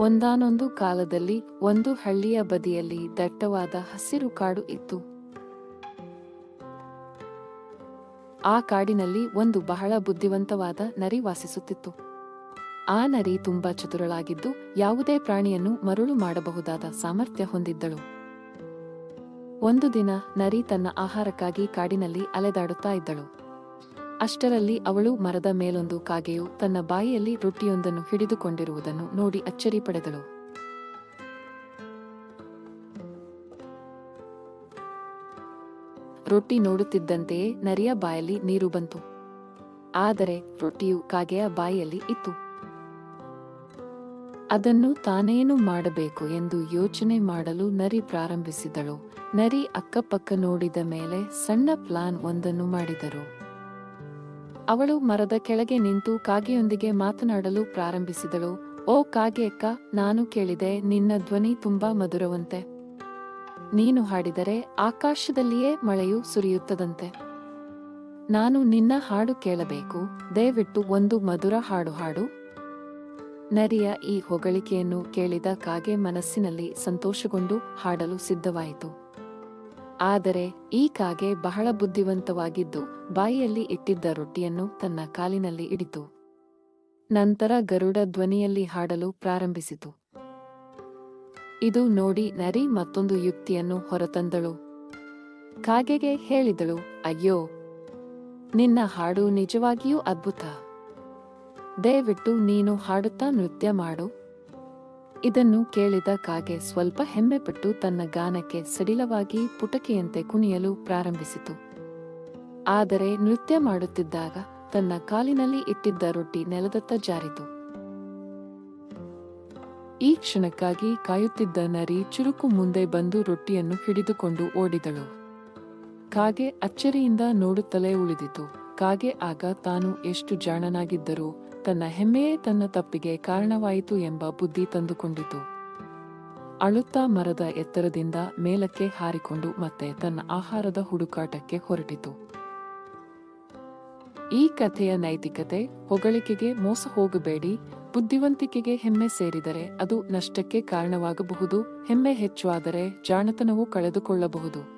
ಒಂದಾನೊಂದು ಕಾಲದಲ್ಲಿ ಒಂದು ಹಳ್ಳಿಯ ಬದಿಯಲ್ಲಿ ದಟ್ಟವಾದ ಹಸಿರು ಕಾಡು ಇತ್ತು. ಆ ಕಾಡಿನಲ್ಲಿ ಒಂದು ಬಹಳ ಬುದ್ಧಿವಂತವಾದ ನರಿ ವಾಸಿಸುತ್ತಿತ್ತು. ಆ ನರಿ ತುಂಬಾ ಚತುರಳಾಗಿದ್ದು ಯಾವುದೇ ಪ್ರಾಣಿಯನ್ನು ಮರುಳು ಮಾಡಬಹುದಾದ ಸಾಮರ್ಥ್ಯ ಹೊಂದಿದ್ದಳು. ಒಂದು ದಿನ ನರಿ ತನ್ನ ಆಹಾರಕ್ಕಾಗಿ ಕಾಡಿನಲ್ಲಿ ಅಲೆದಾಡುತ್ತಾ ಇದ್ದಳು. ಅಷ್ಟರಲ್ಲಿ ಅವಳು ಮರದ ಮೇಲೊಂದು ಕಾಗೆಯು ತನ್ನ ಬಾಯಿಯಲ್ಲಿ ರೊಟ್ಟಿಯೊಂದನ್ನು ಹಿಡಿದುಕೊಂಡಿರುವುದನ್ನು ನೋಡಿ ಅಚ್ಚರಿ ಪಡೆದಳು. ರೊಟ್ಟಿ ನೋಡುತ್ತಿದ್ದಂತೆಯೇ ನರಿಯ ಬಾಯಲ್ಲಿ ನೀರು ಬಂತು. ಆದರೆ ರೊಟ್ಟಿಯು ಕಾಗೆಯ ಬಾಯಿಯಲ್ಲಿ ಇತ್ತು. ಅದನ್ನು ತಾನೇನು ಮಾಡಬೇಕು ಎಂದು ಯೋಚನೆ ಮಾಡಲು ನರಿ ಪ್ರಾರಂಭಿಸಿದಳು. ನರಿ ಅಕ್ಕಪಕ್ಕ ನೋಡಿದ ಮೇಲೆ ಸಣ್ಣ ಪ್ಲಾನ್ ಒಂದನ್ನು ಮಾಡಿದರು. ಅವಳು ಮರದ ಕೆಳಗೆ ನಿಂತು ಕಾಗೆಯೊಂದಿಗೆ ಮಾತನಾಡಲು ಪ್ರಾರಂಭಿಸಿದಳು. ಓ ಕಾಗೆ ಅಕ್ಕ, ನಾನು ಕೇಳಿದೆ, ನಿನ್ನ ಧ್ವನಿ ತುಂಬಾ ಮಧುರವಂತೆ. ನೀನು ಹಾಡಿದರೆ ಆಕಾಶದಲ್ಲಿಯೇ ಮಳೆಯು ಸುರಿಯುತ್ತದಂತೆ. ನಾನು ನಿನ್ನ ಹಾಡು ಕೇಳಬೇಕು, ದಯವಿಟ್ಟು ಒಂದು ಮಧುರ ಹಾಡು ಹಾಡು. ನರಿಯ ಈ ಹೊಗಳಿಕೆಯನ್ನು ಕೇಳಿದ ಕಾಗೆ ಮನಸ್ಸಿನಲ್ಲಿ ಸಂತೋಷಗೊಂಡು ಹಾಡಲು ಸಿದ್ಧವಾಯಿತು. ಆದರೆ ಈ ಕಾಗೆ ಬಹಳ ಬುದ್ಧಿವಂತವಾಗಿದ್ದು ಬಾಯಿಯಲ್ಲಿ ಇಟ್ಟಿದ್ದ ರೊಟ್ಟಿಯನ್ನು ತನ್ನ ಕಾಲಿನಲ್ಲಿ ಇಡಿತು ನಂತರ ಗರುಡ ಧ್ವನಿಯಲ್ಲಿ ಹಾಡಲು ಪ್ರಾರಂಭಿಸಿತು. ಇದು ನೋಡಿ ನರಿ ಮತ್ತೊಂದು ಯುಕ್ತಿಯನ್ನು ಹೊರತಂದಳು. ಕಾಗೆಗೆ ಹೇಳಿದಳು, ಅಯ್ಯೋ, ನಿನ್ನ ಹಾಡು ನಿಜವಾಗಿಯೂ ಅದ್ಭುತ. ದಯವಿಟ್ಟು ನೀನು ಹಾಡುತ್ತಾ ನೃತ್ಯ ಮಾಡು. ಇದನ್ನು ಕೇಳಿದ ಕಾಗೆ ಸ್ವಲ್ಪ ಹೆಮ್ಮೆಪಟ್ಟು ತನ್ನ ಗಾನಕ್ಕೆ ಸಡಿಲವಾಗಿ ಪುಟಕೆಯಂತೆ ಕುಣಿಯಲು ಪ್ರಾರಂಭಿಸಿತು. ಆದರೆ ನೃತ್ಯ ಮಾಡುತ್ತಿದ್ದಾಗ ತನ್ನ ಕಾಲಿನಲ್ಲಿ ಇಟ್ಟಿದ್ದ ರೊಟ್ಟಿ ನೆಲದತ್ತ ಜಾರಿತು. ಈ ಕ್ಷಣಕ್ಕಾಗಿ ಕಾಯುತ್ತಿದ್ದ ನರಿ ಚುರುಕು ಮುಂದೆ ಬಂದು ರೊಟ್ಟಿಯನ್ನು ಹಿಡಿದುಕೊಂಡು ಓಡಿದಳು. ಕಾಗೆ ಅಚ್ಚರಿಯಿಂದ ನೋಡುತ್ತಲೇ ಉಳಿದಿತು. ಕಾಗೆ ಆಗ ತಾನು ಎಷ್ಟು ಜಾಣನಾಗಿದ್ದರೂ ತನ್ನ ಹೆಮ್ಮೆಯೇ ತನ್ನ ತಪ್ಪಿಗೆ ಕಾರಣವಾಯಿತು ಎಂಬ ಬುದ್ಧಿ ತಂದುಕೊಂಡಿತು. ಅಳುತ್ತಾ ಮರದ ಎತ್ತರದಿಂದ ಮೇಲಕ್ಕೆ ಹಾರಿಕೊಂಡು ಮತ್ತೆ ತನ್ನ ಆಹಾರದ ಹುಡುಕಾಟಕ್ಕೆ ಹೊರಟಿತು. ಈ ಕಥೆಯ ನೈತಿಕತೆ ಹೊಗಳಿಕೆಗೆ ಮೋಸ ಹೋಗಬೇಡಿ, ಬುದ್ಧಿವಂತಿಕೆಗೆ ಹೆಮ್ಮೆ ಸೇರಿದರೆ ಅದು ನಷ್ಟಕ್ಕೆ ಕಾರಣವಾಗಬಹುದು, ಹೆಮ್ಮೆ ಹೆಚ್ಚು ಆದರೆ ಜಾಣತನವು ಕಳೆದುಕೊಳ್ಳಬಹುದು.